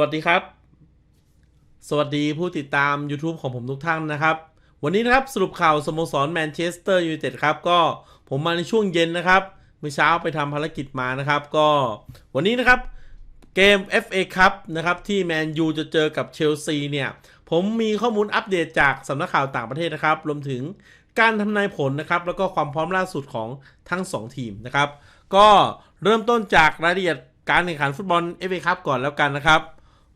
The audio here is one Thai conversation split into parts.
วัสดีครับ สวัสดีผู้ติดตาม YouTube ของผมทุกท่านนะครับ วันนี้นะครับสรุปข่าวสโมสรแมนเชสเตอร์ยูไนเต็ดครับก็ผมมาในช่วงเย็นนะครับเมื่อเช้าไปทำภารกิจมานะครับ ก็วันนี้นะครับเกม FA ครับนะครับที่แมนยูจะเจอกับเชลซีเนี่ยผมมีข้อมูลอัปเดตจากสำนักข่าวต่างประเทศนะครับ รวมถึงการทำนายผลนะครับ แล้วก็ความพร้อมล่าสุดของทั้ง 2 ทีมนะครับ ก็เริ่มต้นจากรายละเอียดการแข่งขันฟุตบอล FA ครับก่อนแล้วกันนะครับ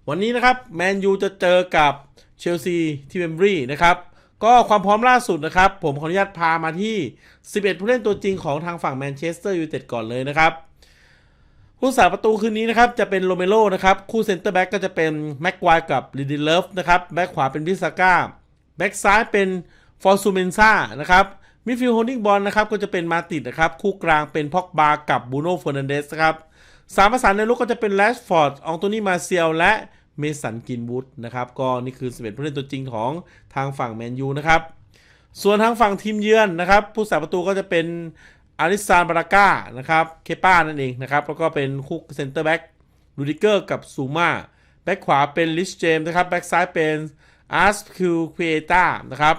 วันนี้นะครับแมนยูจะเจอกับเชลซีที่เวมบรีนะครับ ก็ความพร้อมล่าสุดนะครับ ผมขออนุญาตพามาที่ 11 ผู้เล่นตัวจริงของทางฝั่งแมนเชสเตอร์ยูไนเต็ดก่อนเลยนะครับผู้สาประตูคืนนี้นะครับจะเป็นโรเมโรนะครับคู่เซนเตอร์แบ็กก็จะเป็นแม็กควายกับลิดิเลฟนะครับแบ็กขวาเป็นวิสาก้าแบ็กซ้ายเป็นฟอร์ซูเมนซ่านะครับมิดฟิลด์โฮลดิ้งบอลนะครับก็จะเป็นมาติดนะครับคู่กลางเป็นพ็อกบากับบูโน่เฟอร์นันเดสครับสามประสานในลุกก็จะเป็นแรชฟอร์ดอองโตนี่มาเซียลและ เมสันกินวูดนะครับก็นี่คือ 11 ผู้เล่นตัวจริงของทางฝั่งแมนยูนะครับส่วนทางฝั่งทีมเยือนนะครับผู้สาประตูก็จะเป็นอาริซานบาราก้านะครับเคป้านั่นเองนะครับแล้วก็เป็นคู่เซนเตอร์แบ็กลูดิเกอร์กับซูมาแบ็กขวาเป็นลิชเจมส์นะครับแบ็กซ้ายเป็นอาร์สคิวควีเอต้านะครับ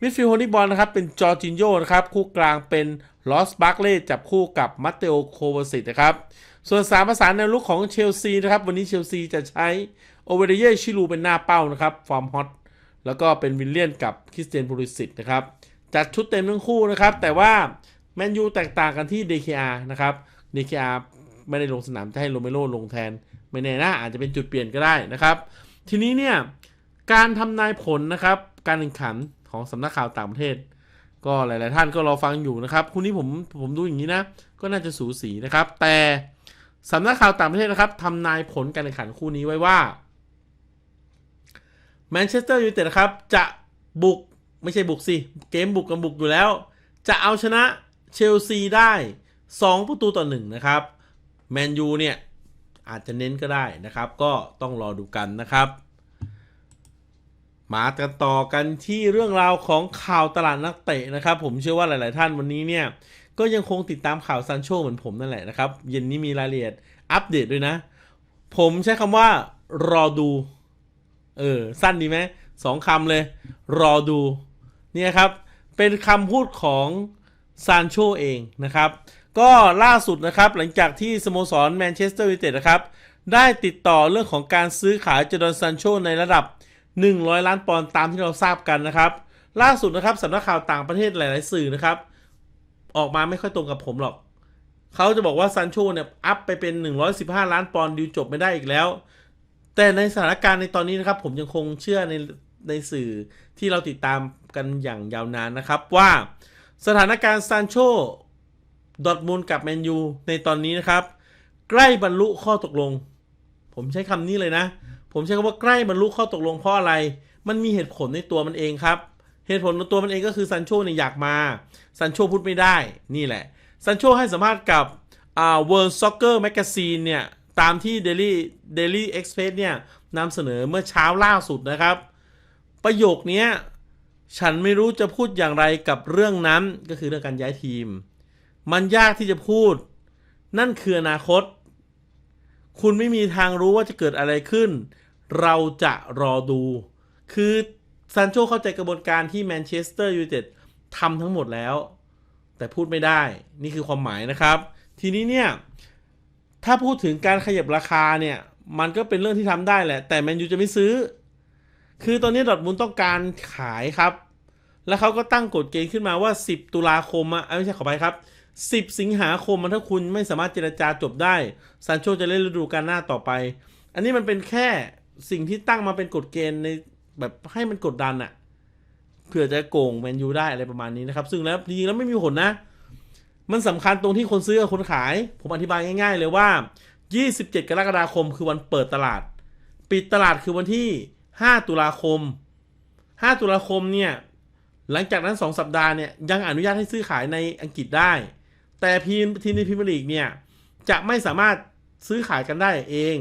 มิดฟิลด์โฮลดิ้งบอลนะครับเป็นจอร์จินโยนะครับคู่กลางเป็นลอสบาร์เล่จับคู่กับมัตเตโอโควาสิตนะครับส่วนสามประสานแนวลุกของเชลซีนะครับวันนี้เชลซีจะใช้ โอเวเดเยชิลูเป็นหน้าเป้านะครับฟอร์มฮอตแล้วก็เป็นวิลเลียนกับคริสเตียนพูริสิตนะครับจัดชุดเต็มทั้งคู่นะครับ แต่ว่าแมนยูแตกต่างกันที่ DKR นะครับ DKR ไม่ได้ลงสนามจะให้โรเมโรลงแทน ไม่แน่นะอาจจะเป็นจุดเปลี่ยนก็ได้นะครับ ทีนี้เนี่ยการทำนายผลนะครับ การแข่งขันของสำนักข่าวต่างประเทศ ก็หลาย ๆ ท่านก็รอฟังอยู่นะครับคู่นี้ผมผมดูอย่างนี้นะ ก็น่าจะสูสีนะครับ แต่สำนักข่าวต่างประเทศนะครับทำนายผลการแข่งขันคู่นี้ไว้ว่า แมนเชสเตอร์ยูไนเต็ดครับ จะบุกไม่ใช่บุกสิ เกมบุกกับบุกอยู่แล้ว จะเอาชนะเชลซีได้ 2 ประตูต่อหนึ่งนะครับแมนยูเนี่ย อาจจะเน้นก็ได้นะครับ ก็ต้องรอดูกันนะครับ มากันต่อกันที่เรื่องราวของข่าวตลาดนักเตะนะครับ ผมเชื่อว่าหลาย ๆ ท่านวันนี้เนี่ยก็ยังคงติดตามข่าวซันโชเหมือนผมนั่นแหละนะครับ เย็นนี้มีรายละเอียดอัปเดตด้วยนะ ผมใช้คำว่ารอดู เออ สั้นดีไหมสองคำเลย รอดู เนี่ยครับ เป็นคำพูดของซานโชเองนะครับ ก็ล่าสุดนะครับ หลังจากที่สโมสรแมนเชสเตอร์ยูไนเต็ดนะครับ ได้ติดต่อเรื่องของการซื้อขายจดอนซานโชในระดับ 100 ล้านปอนด์ตามที่เราทราบกันนะครับ ล่าสุดนะครับสำนักข่าวต่างประเทศหลาย ๆ สื่อนะครับ ออกมาไม่ค่อยตรงกับผมหรอกเขาจะบอกว่าซานโชเนี่ยอัพไปเป็น 115 ล้านปอนด์ดิวจบไม่ได้อีกแล้ว แต่ในสถานการณ์ในตอนนี้นะครับ ผมยังคงเชื่อในในสื่อที่เราติดตามกันอย่างยาวนานนะครับ ว่าสถานการณ์ซานโชดอทมุนด์กับแมนยูในตอนนี้นะครับ ใกล้บรรลุข้อตกลง ผมใช้คำนี้เลยนะ ผมใช้คำว่าใกล้บรรลุข้อตกลงเพราะอะไร มันมีเหตุผลในตัวมันเองครับ เหตุผลในตัวมันเองก็คือซันโชเนี่ยอยากมาซันโชพูดไม่ได้นี่แหละซันโชให้สัมภาษณ์กับอ่า World Soccer Magazine เนี่ย ตามที่ Daily Daily Express เนี่ยนำเสนอเมื่อเช้าล่าสุดนะครับ ประโยคนี้ฉันไม่รู้จะพูดอย่างไรกับเรื่องนั้นก็คือเรื่องการย้ายทีม มันยากที่จะพูด นั่นคืออนาคต คุณไม่มีทางรู้ว่าจะเกิดอะไรขึ้น เราจะรอดู คือซานโชเข้าใจกระบวนการที่แมนเชสเตอร์ยูไนเต็ดทำทั้งหมดแล้ว แต่พูดไม่ได้นี่คือความหมายนะครับ ทีนี้เนี่ย ถ้าพูดถึงการขยับราคาเนี่ย มันก็เป็นเรื่องที่ทำได้แหละ แต่แมนยูจะไม่ซื้อ คือตอนนี้ดอทมุนด์ต้องการขายครับ แล้วเขาก็ตั้งกฎเกณฑ์ขึ้นมาว่า 10 ตุลาคมอะไม่ใช่ขอไปครับ 10 สิงหาคมมันถ้าคุณไม่สามารถเจรจาจบได้ซานโชจะเล่นฤดูกาลหน้าต่อไป อันนี้มันเป็นแค่สิ่งที่ตั้งมาเป็นกฎเกณฑ์ในแบบให้มันกดดันอะเผื่อจะโกงแมนยูได้อะไรประมาณนี้นะครับ ซึ่งแล้วจริงๆแล้วไม่มีผลนะ มันสำคัญตรงที่คนซื้อกับคนขาย ผมอธิบายง่าย ๆ เลยว่า 27 กรกฎาคมคือวันเปิดตลาด ปิดตลาดคือวันที่ 5 ตุลาคม 5 ตุลาคมเนี่ย หลังจากนั้น 2 สัปดาห์เนี่ยยังอนุญาตให้ซื้อขายในอังกฤษได้ แต่ทีมทีมในพรีเมียร์ลีกเนี่ย จะไม่สามารถซื้อขายกันได้เอง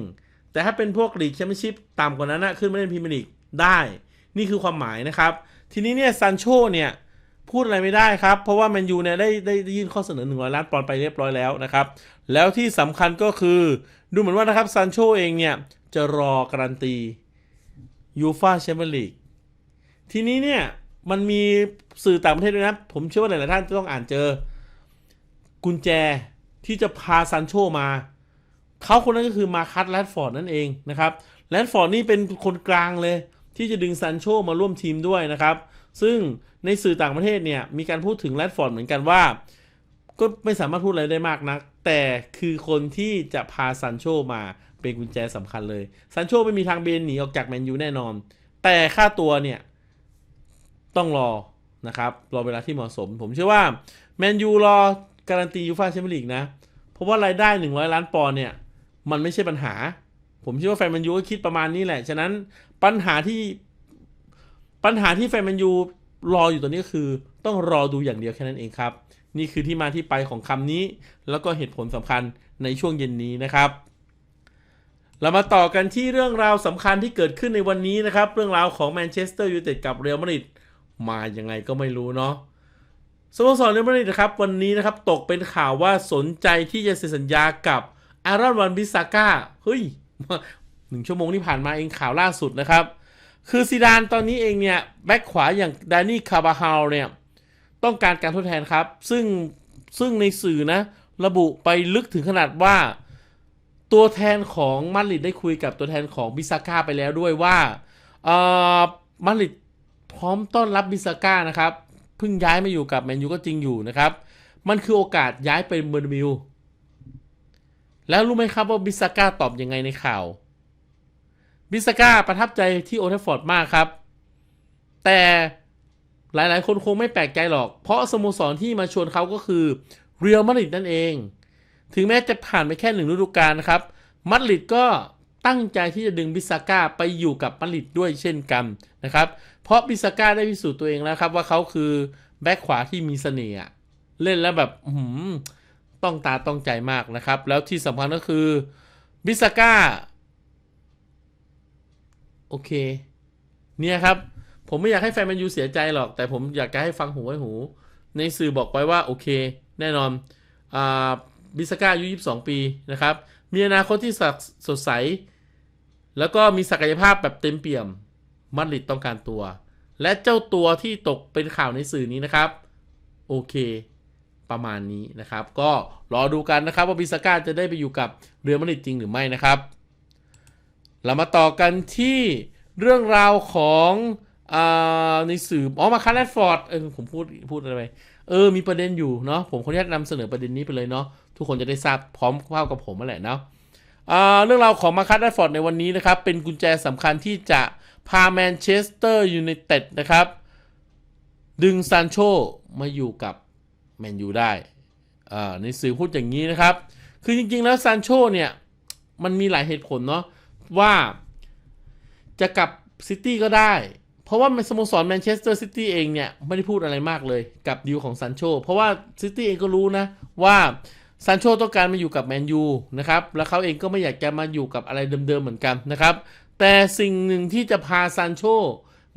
แต่ถ้าเป็นพวกลีกแชมเปี้ยนชิพต่ำกว่านั้นนะขึ้นมาเล่นพรีเมียร์ลีกได้ นี่คือความหมายนะครับ ทีนี้เนี่ยซันโชเนี่ย พูดอะไรไม่ได้ครับ เพราะว่าแมนยูเนี่ยได้ได้ได้ยื่นข้อเสนอ 100 ล้านปอนด์ไปเรียบร้อยแล้วนะครับ แล้วที่สำคัญก็คือ ดูเหมือนว่านะครับซันโชเองเนี่ยจะรอการันตียูฟาแชมเปี้ยนลีกทีนี้เนี่ยมันมีสื่อต่างประเทศด้วยนะ ผมเชื่อว่าหลายๆท่านจะต้องอ่านเจอ กุญแจที่จะพาซันโชมา เขาคนนั้นก็คือมาคัตแรดฟอร์ดนั่นเองนะครับแรดฟอร์ดนี่เป็นคนกลางเลย ที่จะดึงซันโชมาร่วมทีมด้วยนะครับ ซึ่งในสื่อต่างประเทศเนี่ยมีการพูดถึงแรดฟอร์ดเหมือนกันว่า ก็ไม่สามารถพูดอะไรได้มากนัก แต่คือคนที่จะพาซันโชมาเป็นกุญแจสำคัญเลยซันโชไม่มีทางเบนหนีออกจากแมนยูแน่นอน แต่ค่าตัวเนี่ย ต้องรอนะครับรอเวลาที่เหมาะสม ผมเชื่อว่าแมนยูรอการันตียูฟาแชมเปี้ยนลีกนะ เพราะว่ารายได้ 100 ล้านปอนด์เนี่ย มันไม่ใช่ปัญหา ผมเชื่อว่าแฟนแมนยูก็คิดประมาณนี้แหละ ฉะนั้นปัญหาที่ ปัญหาที่แฟนแมนยูรออยู่ตอนนี้ก็คือ ต้องรอดูอย่างเดียวแค่นั้นเองครับ นี่คือที่มาที่ไปของคำนี้ แล้วก็เหตุผลสำคัญในช่วงเย็นนี้นะครับ เรามาต่อกันที่เรื่องราวสำคัญที่เกิดขึ้นในวันนี้นะครับ เรื่องราวของแมนเชสเตอร์ยูไนเต็ดกับเรอัลมาดริดมายังไงก็ไม่รู้เนาะสโมสรเรอัลมาดริดนะครับ วันนี้นะครับตกเป็นข่าวว่าสนใจที่จะเซ็นสัญญากับอารอนวันบิสาก้าเฮ้ยหนึ่งชั่วโมงที่ผ่านมาเองข่าวล่าสุดนะครับ คือซีดานตอนนี้เองเนี่ยแบ็คขวาอย่างดานี่คาบาฮาลเนี่ยต้องการการทดแทนครับ ซึ่งซึ่งในสื่อนะ ระบุไปลึกถึงขนาดว่า ตัวแทนของมาดริดได้คุยกับตัวแทนของบิซาก้าไปแล้วด้วยว่าเอ่อมาดริดพร้อมต้อนรับบิซาก้านะครับเพิ่งย้ายมาอยู่กับแมนยูก็จริงอยู่นะครับ มันคือโอกาสย้ายไปเบอร์นาบิวแล้วรู้ไหมครับว่าบิซาก้าตอบยังไงในข่าว บิสก้าประทับใจที่โอเทฟฟอร์ดมากครับ แต่หลายๆ คนคงไม่แปลกใจหรอก เพราะสโมสรที่มาชวนเขาก็คือเรียลมาดริดนั่นเอง ถึงแม้จะผ่านไปแค่หนึ่งฤดูกาลนะครับมาดริดก็ตั้งใจที่จะดึงบิสก้าไปอยู่กับมาดริดด้วยเช่นกันนะครับ เพราะบิสก้าได้พิสูจน์ตัวเองแล้วครับว่าเขาคือแบ็คขวาที่มีเสน่ห์เล่นแล้วแบบต้องตาต้องใจมากนะครับ แล้วที่สำคัญก็คือบิสก้า โอเค เนี่ยครับ ผมไม่อยากให้แฟนแมนยูเสียใจหรอก แต่ผมอยากจะให้ฟังหูไว้หู ในสื่อบอกไว้ว่าโอเค แน่นอนอ่าบิสก้าอายุ 22 ปีนะครับ มีอนาคตที่สดสดใส แล้วก็มีศักยภาพแบบเต็มเปี่ยมมาดริดต้องการตัว และเจ้าตัวที่ตกเป็นข่าวในสื่อนี้นะครับ โอเค ประมาณนี้นะครับ ก็รอดูกันนะครับว่าบิสก้าจะได้ไปอยู่กับเรือมาดริดจริงหรือไม่นะครับ เรามาต่อกันที่เรื่องราวของอในสื่ออ๋อมาคาร์ลฟอร์ดเออผมพูดพูดอะไรไปเออ มีประเด็นอยู่เนาะผมขออนุญาตนำเสนอประเด็นนี้ไปเลยเนาะทุกคนจะได้ทราบพร้อมเข้ากับผมมาแหละเนาะอ่าเรื่องราวของมาคาร์ลฟอร์ดในวันนี้นะครับ เป็นกุญแจสำคัญที่จะพาแมนเชสเตอร์ยูไนเต็ดนะครับ ดึงซานโชมาอยู่กับแมนยูได้อ่าในสื่อพูดอย่างนี้นะครับ คือจริงๆแล้วซานโชเนี่ย มันมีหลายเหตุผลเนาะ ว่าจะกลับซิตี้ก็ได้ เพราะว่าสโมสรแมนเชสเตอร์ซิตี้เองเนี่ย ไม่ได้พูดอะไรมากเลยกับดีลของซันโชเพราะว่าซิตี้เองก็รู้นะ ว่าซันโชต้องการมาอยู่กับแมนยูนะครับ แล้วเขาเองก็ไม่อยากจะมาอยู่กับอะไรเดิมๆเหมือนกันนะครับ แต่สิ่งหนึ่งที่จะพาซันโช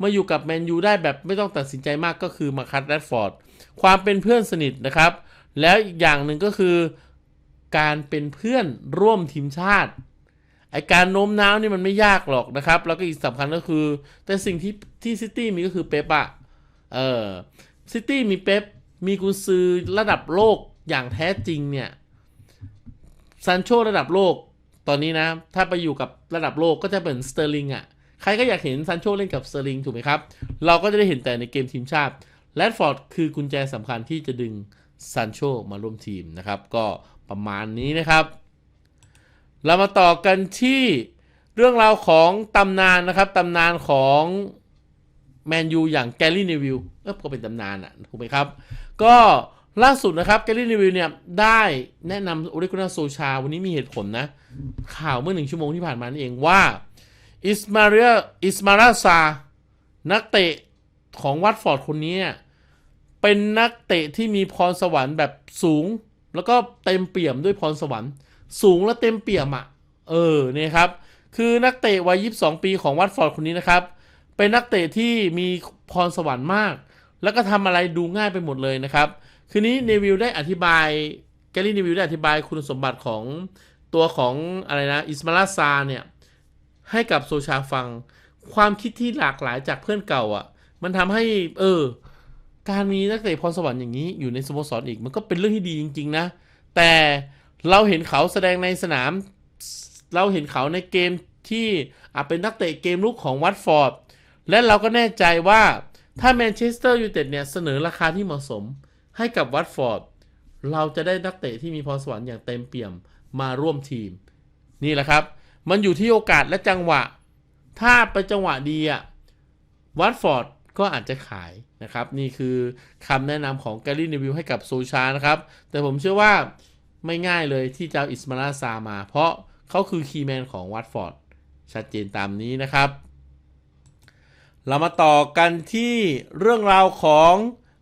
มาอยู่กับแมนยูได้แบบไม่ต้องตัดสินใจมากก็คือมาคัตแรดฟอร์ดความเป็นเพื่อนสนิทนะครับ แล้วอีกอย่างหนึ่งก็คือการเป็นเพื่อนร่วมทีมชาติ ไอการโน้มน้าวนี่มันไม่ยากหรอกนะครับ แล้วก็อีกสำคัญก็คือ แต่สิ่งที่ที่ซิตี้มีก็คือเป๊ปอะเออซิตี้มีเป๊ปมีกุนซือระดับโลกอย่างแท้จริงเนี่ยซันโชระดับโลกตอนนี้นะ ถ้าไปอยู่กับระดับโลกก็จะเป็นสเตอร์ลิงอะใครก็อยากเห็นซันโชเล่นกับสเตอร์ลิงถูกไหมครับ เราก็จะได้เห็นแต่ในเกมทีมชาติแรดฟอร์ดคือกุญแจสำคัญที่จะดึงซันโชมาร่วมทีมนะครับ ก็ประมาณนี้นะครับ เรามาต่อกันที่เรื่องราวของตำนานนะครับตำนานของแมนยูอย่างแกลลี่นิวิลเออก็เป็นตำนานอะถูกไหมครับ ก็ล่าสุดนะครับแกลลี่นิวิลเนี่ยได้แนะนำโอริกุนาโซชา วันนี้มีเหตุผลนะ ข่าวเมื่อหนึ่งชั่วโมงที่ผ่านมานี่เองว่าอิสมาเรียอิสมาราซา นักเตะของวัตฟอร์ดคนนี้ เป็นนักเตะที่มีพรสวรรค์แบบสูง แล้วก็เต็มเปี่ยมด้วยพรสวรรค์ สูงและเต็มเปี่ยมอะ่ะ เออเนี่ยครับ คือนักเตะวัย 22 ปีของวัตฟอร์ดคนนี้นะครับ เป็นนักเตะที่มีพรสวรรค์มาก แล้วก็ทำอะไรดูง่ายไปหมดเลยนะครับ คืนนี้เนวิลได้อธิบายแกลลี่เนวิลได้อธิบายคุณสมบัติของตัวของอะไรนะอิสมาลาซาเนี่ย ให้กับโซชาฟัง ความคิดที่หลากหลายจากเพื่อนเก่าอะ มันทำให้เออการมีนักเตะพรสวรรค์อย่างนี้อยู่ในสโมสรอีก มันก็เป็นเรื่องที่ดีจริง ๆ นะ แต่ เราเห็นเขาแสดงในสนาม เราเห็นเขาในเกมที่อาจเป็นนักเตะเกมลุกของวัตฟอร์ดและเราก็แน่ใจว่าถ้าแมนเชสเตอร์ยูไนเต็ดเนี่ยเสนอราคาที่เหมาะสมให้กับวัตฟอร์ดเราจะได้นักเตะที่มีพรสวรรค์อย่างเต็มเปี่ยมมาร่วมทีม นี่แหละครับ มันอยู่ที่โอกาสและจังหวะ ถ้าไปจังหวะดีอะวัตฟอร์ดก็อาจจะขายนะครับ นี่คือคำแนะนำของแกลลี่นิวิลให้กับโซชานะครับ แต่ผมเชื่อว่า ไม่ง่ายเลยที่จะอาอิสมาลาซามา เพราะเขาคือคีย์แมนของวัตฟอร์ดชัดเจนตามนี้นะครับ เรามาต่อกันที่เรื่องราวของ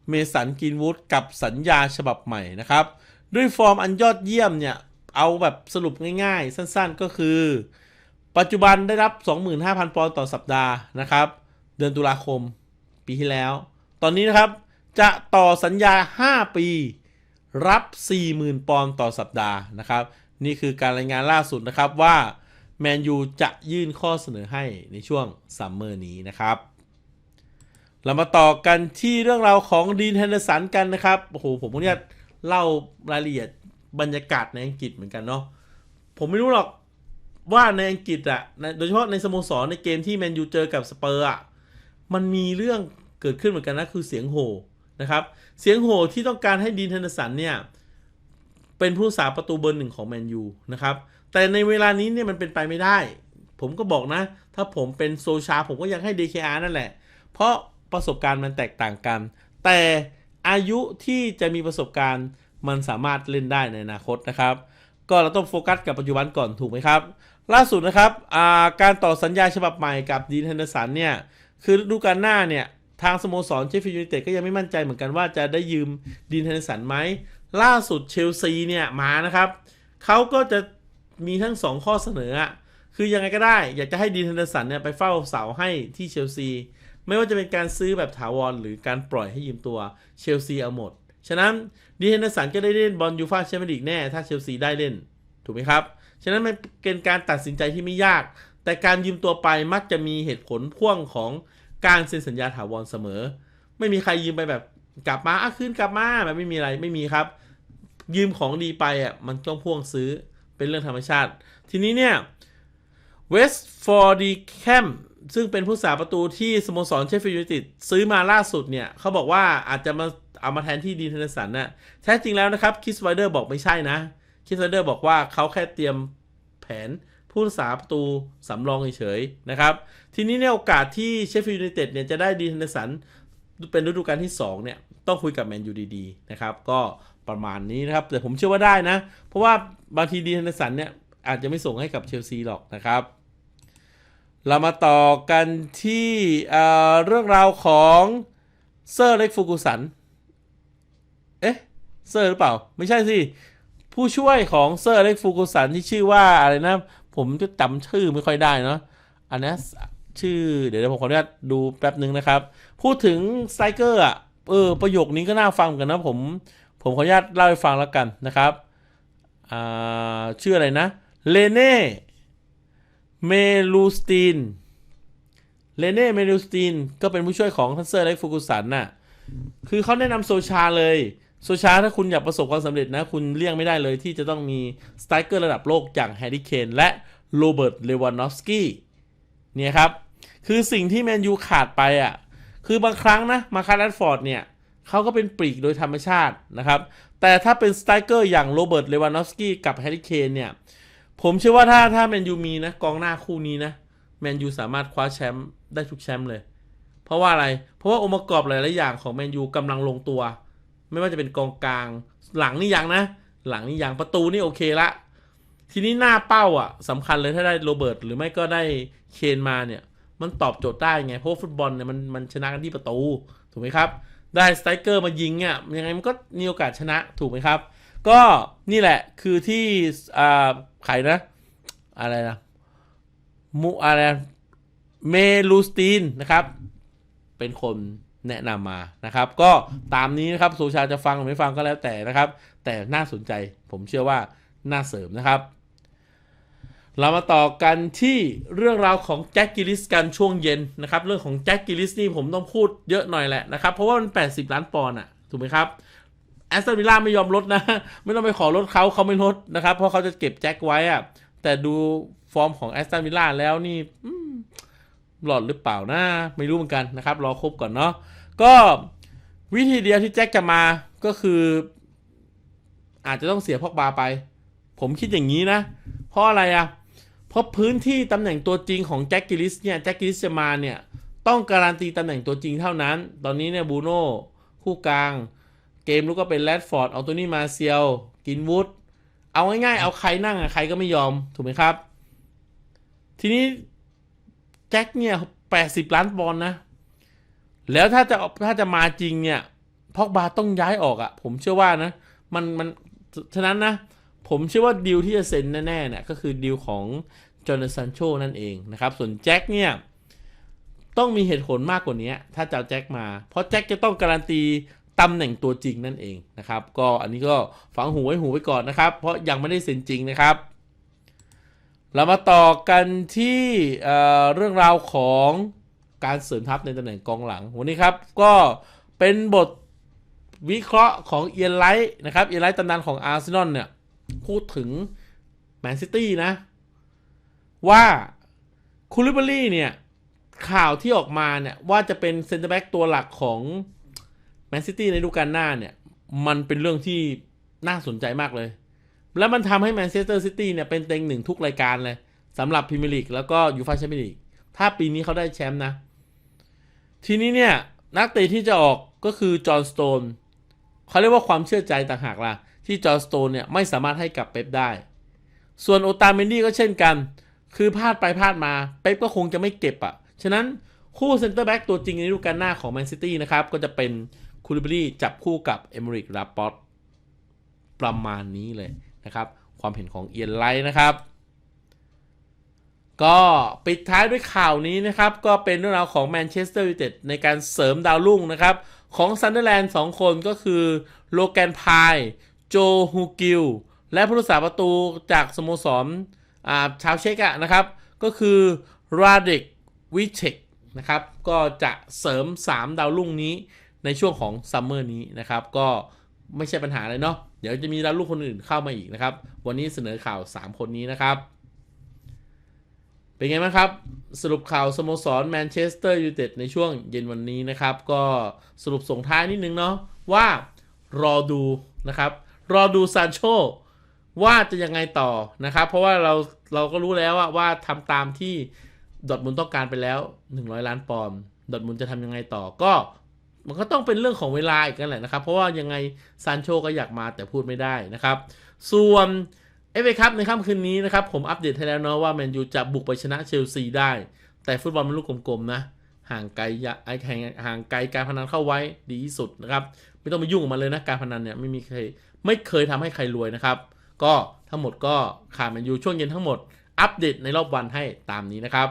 เมสันกินวูดกับสัญญาฉบับใหม่นะครับ ด้วยฟอร์มอันยอดเยี่ยมเนี่ย เอาแบบสรุปง่ายๆ สั้นๆก็คือ ปัจจุบันได้รับ 25,000 ปอนด์ต่อสัปดาห์นะครับ เดือนตุลาคมปีที่แล้ว ตอนนี้นะครับจะต่อสัญญา 5 ปี รับ 40,000 ปอนด์ต่อสัปดาห์นะครับ นี่คือการรายงานล่าสุดนะครับว่าแมนยูจะยื่นข้อเสนอให้ในช่วงซัมเมอร์นี้นะครับ เรามาต่อกันที่เรื่องราวของดีนแฮนเดอร์สันกันนะครับโอ้โหผมเนี่ยเล่ารายละเอียดบรรยากาศในอังกฤษเหมือนกันเนาะผมไม่รู้หรอกว่าในอังกฤษอะโดยเฉพาะในสโมสรในเกมที่แมนยูเจอกับสเปอร์อะมันมีเรื่องเกิดขึ้นเหมือนกันนะคือเสียงโห่ นะครับ เสียงโห่ที่ต้องการให้ดีนแฮนสันเนี่ยเป็นผู้สาประตูเบอร์หนึ่งของแมนยูนะครับ แต่ในเวลานี้เนี่ยมันเป็นไปไม่ได้ ผมก็บอกนะ ถ้าผมเป็นโซชา ผมก็ยังให้ DKR นั่นแหละ เพราะประสบการณ์มันแตกต่างกัน แต่อายุที่จะมีประสบการณ์มันสามารถเล่นได้ในอนาคตนะครับ ก็เราต้องโฟกัสกับปัจจุบันก่อนถูกไหมครับ ล่าสุดนะครับการต่อสัญญาฉบับใหม่กับดีนแฮนเดอร์สันเนี่ยคือฤดูกาลหน้าเนี่ย ทางสโมสรเชฟฟิลด์ยูไนเต็ดก็ยังไม่มั่นใจเหมือนกันว่าจะได้ยืมดีนแฮนร์สันไหม ล่าสุดเชลซีเนี่ยมานะครับ เขาก็จะมีทั้ง 2 ข้อเสนอ คือยังไงก็ได้ อยากจะให้ดีนแฮนร์สันเนี่ยไปเฝ้าเสาให้ที่เชลซี ไม่ว่าจะเป็นการซื้อแบบถาวรหรือการปล่อยให้ยืมตัวเชลซีเอาหมด ฉะนั้นดีเฮนเดอร์สันก็ได้เล่นบอลยูฟ่าแชมเปี้ยนลีกแน่ถ้าเชลซีได้เล่น ถูกไหมครับ ฉะนั้นมันเป็นการตัดสินใจที่ไม่ยาก แต่การยืมตัวไปมักจะมีเหตุผลพ่วงของ การเซ็นสัญญาถาวรเสมอ ไม่มีใครยืมไปแบบกลับมาอะคืนกลับมาแบบไม่มีอะไรไม่มีครับ ยืมของดีไปอะมันต้องพ่วงซื้อเป็นเรื่องธรรมชาติ ทีนี้เนี่ยเวสต์ฟอร์ดีแคมซึ่งเป็นผู้สาประตูที่สโมสรเชฟฟิลด์ยูไนเต็ดซื้อมาล่าสุดเนี่ยเขาบอกว่าอาจจะมาเอามาแทนที่ดีเทนสันนะ่ะแท้จริงแล้วนะครับคิสไวเดอร์บอกไม่ใช่นะคิสไวเดอร์บอกว่าเขาแค่เตรียมแผน ผู้รักษาประตูสำรองเฉยๆนะครับ ทีนี้ในโอกาสที่เชฟฟิลด์ยูไนเต็ดเนี่ยจะได้ดีนเทนสันเป็นฤดูกาลที่2เนี่ยต้องคุยกับแมนยูดีๆนะครับก็ประมาณนี้นะครับ แต่ผมเชื่อว่าได้นะ เพราะว่าบางทีดีนเทนสันเนี่ยอาจจะไม่ส่งให้กับเชลซีหรอกนะครับ เรามาต่อกันที่เเรื่องราวของเซอร์เล็กฟูกุสันเอ๊ะเซอร์หรือเปล่า ไม่ใช่สิผู้ช่วยของเซอร์เล็กฟูกุสันที่ชื่อว่าอะไรนะ ผมจะจำชื่อไม่ค่อยได้เนาะอันนี้ชื่อเดี๋ยวผมขออนุญาตดูแป๊บหนึ่งนะครับ พูดถึงไซเกอร์อะเออประโยคนี้ก็น่าฟังกันนะผม ผมขออนุญาตเล่าให้ฟังแล้วกันนะครับอ่าชื่ออะไรนะเลเน่เมลูสตีนเลเน่เมลูสตีนก็เป็นผู้ช่วยของทันเซอร์เล็กฟูกุสันน่ะคือเขาแนะนำโซชาเลย โซชาถ้าคุณอยากประสบความสำเร็จนะ คุณเลี่ยงไม่ได้เลยที่จะต้องมีสไตรเกอร์ระดับโลกอย่างแฮร์รี่เคนและโรเบิร์ตเลวานอฟสกี้เนี่ยครับ คือสิ่งที่แมนยูขาดไปอะ คือบางครั้งนะ มาคาร์ลฟอร์ดเนี่ยเขาก็เป็นปรีกโดยธรรมชาตินะครับ แต่ถ้าเป็นสไตรเกอร์อย่างโรเบิร์ตเลวานอฟสกี้กับแฮร์รี่เคนเนี่ย ผมเชื่อว่าถ้าถ้าแมนยูมีนะกองหน้าคู่นี้นะแมนยูสามารถคว้าแชมป์ได้ทุกแชมป์เลย เพราะว่าอะไร เพราะว่าองค์ประกอบหลายๆอย่างของแมนยูกำลังลงตัว ไม่ว่าจะเป็นกองกลาง หลังนี่ยังนะ หลังนี่ยังประตูนี่โอเคละ ทีนี้หน้าเป้าอะสำคัญเลยถ้าได้โรเบิร์ตหรือไม่ก็ได้เคนมาเนี่ย มันตอบโจทย์ได้ไงเพราะฟุตบอลเนี่ยมันมันชนะกันที่ประตู ถูกไหมครับ ได้สไตรเกอร์มายิงอะยังไงมันก็มีโอกาสชนะถูกไหมครับ ก็นี่แหละคือที่อ่าใครนะ อะไรนะมูอะไรเมลูสตีนนะครับ เป็นคน แนะนำมานะครับ ก็ตามนี้นะครับโซชาจะฟังหรือไม่ฟังก็แล้วแต่นะครับ แต่น่าสนใจผมเชื่อว่าน่าเสริมนะครับ เรามาต่อกันที่เรื่องราวของแจ็คกิลิสกันช่วงเย็นนะครับ เรื่องของแจ็คกิลิสนี่ผมต้องพูดเยอะหน่อยแหละนะครับ เพราะว่ามัน 80 ล้านปอนด์อะถูกไหมครับแอสตันวิลล่าไม่ยอมลดนะ ไม่ต้องไปขอลดเขาเขาไม่ลดนะครับ เพราะเขาจะเก็บแจ็คไว้อะแต่ดูฟอร์มของแอสตันวิลล่าแล้วนี่อื หลอดหรือเปล่านะไม่รู้เหมือนกันนะครับ รอครบก่อนเนาะก็วิธีเดียวที่แจ็คจะมาก็คือ อาจจะต้องเสียพอกบาไป ผมคิดอย่างนี้นะ เพราะอะไรอะเพราะพื้นที่ตำแหน่งตัวจริงของแจ็คกิลิสเนี่ยแจ็คกิลิสจะมาเนี่ยต้องการันตีตำแหน่งตัวจริงเท่านั้น ตอนนี้เนี่ยบูโน่คู่กลาง เกมลูกก็เป็นแรดฟอร์ดเอาตัวนี้มาเซียว กินวูดเอาง่ายๆ เอาใครนั่งอะใครก็ไม่ยอมถูกไหมครับ ทีนี้ แจ็คเนี่ยแปดสิบล้านปอนด์นะ แล้วถ้าจะถ้าจะมาจริงเนี่ยพอกบาต้องย้ายออกอะผมเชื่อว่านะ มันมันฉะนั้นนะ ผมเชื่อว่าดีลที่จะเซ็นแน่ๆเนี่ยก็คือดีลของจอร์แดนซันโชนั่นเองนะครับ ส่วนแจ็คเนี่ยต้องมีเหตุผลมากกว่านี้ ถ้าจะเอาแจ็คมา เพราะแจ็คจะต้องการันตีตำแหน่งตัวจริงนั่นเองนะครับ ก็อันนี้ก็ฝังหูไว้หูไว้ก่อนนะครับ เพราะยังไม่ได้เซ็นจริงนะครับ เรามาต่อกันที่เเรื่องราวของการเสริมทัพในตำแหน่งกองหลัง วันนี้ครับก็เป็นบทวิเคราะห์ของเอียนไลท์นะครับ เอียนไลท์ตำนานของอาร์เซนอลเนี่ย พูดถึงแมนซิตี้นะ ว่าคูลิบารี่เนี่ย ข่าวที่ออกมาเนี่ย ว่าจะเป็นเซนเตอร์แบ็กตัวหลักของแมนซิตี้ในฤดูกาลหน้าเนี่ย มันเป็นเรื่องที่น่าสนใจมากเลย แล้วมันทำให้แมนเชสเตอร์ซิตี้เนี่ยเป็นเต็งหนึ่งทุกรายการเลยสำหรับพรีเมียร์ลีกแล้วก็ยูฟ่าแชมเปี้ยนลีกถ้าปีนี้เขาได้แชมป์นะ ทีนี้เนี่ย นักเตะที่จะออกก็คือจอห์นสโตนเขาเรียกว่าความเชื่อใจต่างหากล่ะ ที่จอห์นสโตนเนี่ยไม่สามารถให้กับเป๊ปได้ ส่วนโอตาเมนดี้ก็เช่นกัน คือพลาดไปพลาดมาเป๊ปก็คงจะไม่เก็บอะ่ะ ฉะนั้นคู่เซนเตอร์แบ็กตัวจริงในฤดูกาลหน้าของแมนซิตี้นะครับ ก็จะเป็นคูลิบรีจับคู่กับเอมริกลาปอตประมาณนี้เลย นะครับ ความเห็นของเอียนไลท์นะครับ ก็ปิดท้ายด้วยข่าวนี้นะครับ ก็เป็นเรื่องราวของแมนเชสเตอร์ยูไนเต็ดในการเสริมดาวรุ่งนะครับ ของซันเดอร์แลนด์สองคนก็คือโลแกนพาย โจฮูกิล และผู้รักษาประตูจากสโมสรอ่าชาวเช็กะนะครับ ก็คือราเดกวิเชกนะครับ ก็จะเสริม 3 ดาวรุ่งนี้ในช่วงของซัมเมอร์นี้นะครับ ก็ ไม่ใช่ปัญหาเลยเนาะเดี๋ยวจะมีดาวรุ่งคนอื่นเข้ามาอีกนะครับ วันนี้เสนอข่าว 3 คนนี้นะครับ เป็นไงบ้างครับ สรุปข่าวสโมสรแมนเชสเตอร์ยูไนเต็ดในช่วงเย็นวันนี้นะครับ ก็สรุปส่งท้ายนิดนึงเนาะว่ารอดูนะครับ รอดูซานโชว่าจะยังไงต่อนะครับ เพราะว่าเราเราก็รู้แล้วว่าวาทำตามที่ดอทมุนต้องการไปแล้ว 100 ล้านปอนด์ดอทมุนจะทำยังไงต่อก็ มันก็ต้องเป็นเรื่องของเวลาอีกนั่นแหละนะครับ เพราะว่ายังไงซานโชก็อยากมาแต่พูดไม่ได้นะครับ ส่วนเอฟเอคัพในค่ำคืนนี้นะครับ ผมอัปเดตให้แล้วเนาะว่าแมนยูจะบุกไปชนะเชลซีได้ แต่ฟุตบอลมันลูกกลมๆนะ ห่างไกลยไอ้แข่งห่างไกลการพนันเข้าไว้ดีที่สุดนะครับ ไม่ต้องไปยุ่งกับมันเลยนะการพนันเนี่ยไม่มีใครไม่เคยทำให้ใครรวยนะครับ ก็ทั้งหมดก็ข่าวแมนยูช่วงเย็นทั้งหมดอัปเดตในรอบวันให้ตามนี้นะครับ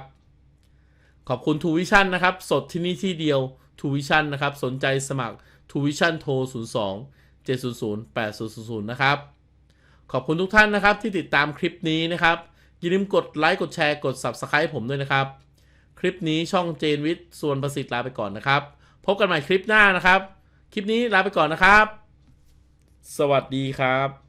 ขอบคุณทูวิชั่นนะครับ สดที่นี่ที่เดียว ทูวิชั่นนะครับ สนใจสมัครทูวิชั่นโทร 02 700 8000 นะครับ ขอบคุณทุกท่านนะครับที่ติดตามคลิปนี้นะครับ อย่าลืมกดไลค์ กดแชร์ กด Subscribe ผมด้วยนะครับ คลิปนี้ช่องเจนวิทย์ส่วนประสิทธิ์ลาไปก่อนนะครับ พบกันใหม่คลิปหน้านะครับ คลิปนี้ลาไปก่อนนะครับ สวัสดีครับ